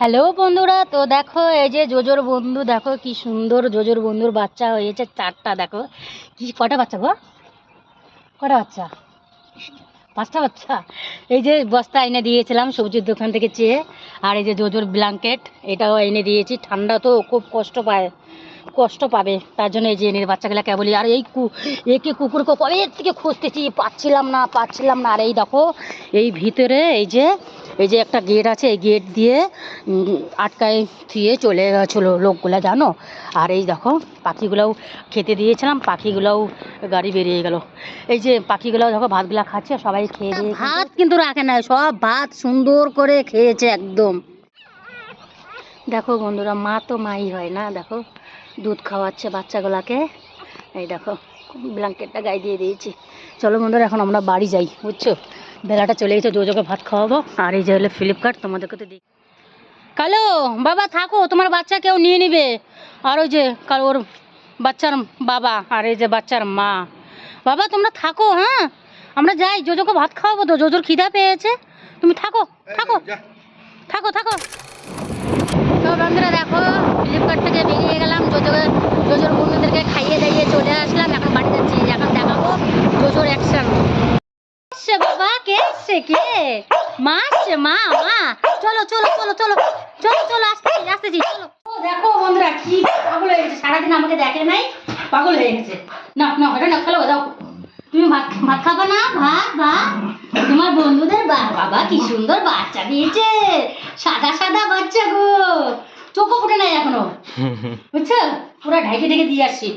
Hello বন্ধুরা, তো দেখো, এই যে জোজোর বন্ধু, দেখো কি সুন্দর জোজোর বন্ধুর বাচ্চা হয়েছে চারটা, দেখো। কি, কটা বাচ্চা গো? কটা বাচ্চা? পাঁচটা বাচ্চা? এই যে বস্তা এনে দিয়েছিলাম সবজির দোকান থেকে চেয়ে, আর এই যে জোজোর ব্ল্যাঙ্কেট এটাও এনে দিয়েছি। ঠান্ডা তো খুব কষ্ট পায়, কষ্ট পাবে, তার জন্য এই যে এনে বাচ্চাগুলোকে বলি, আর এই কু একে কুকুরকে কবে থেকে খুঁজতেছি? পাচ্ছিলাম না পাচ্ছিলাম না। আর এই দেখো, এই ভিতরে এই যে এই যে একটা গেট আছে এই গেট দিয়ে আটকায় থুয়ে চলে গেছিল লোকগুলা জানো? আর এই দেখো পাখিগুলোও খেতে দিয়েছিলাম পাখিগুলোও গাড়ি বেরিয়ে গেল। এই যে পাখিগুলোও দেখো ভাতগুলা খাচ্ছে সবাই খেয়ে দিয়ে ভাত কিন্তু রাখে না সব ভাত সুন্দর করে খেয়েছে একদম। দেখো বন্ধুরা মা তো মাই হয় না দেখো দুধ খাওয়াচ্ছে বাচ্চাগুলাকে। এই দেখো ব্ল্যাঙ্কেটটা গায়ে দিয়ে দিয়েছি। চলো বন্ধুরা এখন আমরা বাড়ি যাই বুঝছ? বেলাটা চলে গেছে জোজোকে ভাত খাওয়াবো। আর এই যে হলো ফ্লিপকার্ট তোমাদেরকে তো দিই কালো বাবা থাকো তোমার বাচ্চা কেউ নিয়ে নিবে। আর ওই যে কাল ওর বাচ্চার বাবা আর এই যে বাচ্চার মা। বাবা তোমরা থাকো হ্যাঁ? আমরা যাই জোজোকে ভাত খাওয়াবো তো জোজোর খিদা পেয়েছে। তুমি থাকো থাকো। থাকো থাকো। তো বন্ধুরা দেখো ফ্লিপকার্ট থেকে বেরিয়ে গেলাম জোজোকে জোজোর বন্ধুদেরকে খাইয়ে দাইয়ে চলে আসলাম এখন বাড়ি যাচ্ছি এখন দেখাবো জোজোর অ্যাকশন এসছে বাবা কে এসছে কে? মা আসছে মা মা। চলো চলো চলো চলো চলো চলো আসতেছি আসতেছি চলো। ও দেখো বন্ধুরা কি পাগল হয়ে গেছে। সারাদিন আমাকে দেখে নাই পাগল হয়ে গেছে। না না ওটা না খেলো যাও। তুমি ভাত ভাত খাবে না? ভাত ভাত। তোমার বন্ধুদের বা- বাবা কি সুন্দর বাচ্চা দিয়েছে। সাদা সাদা বাচ্চা গো। চোখও ফুটে নাই এখনও। বুঝছ? পুরো ঢাকে ঢেকে দিয়ে আসছি।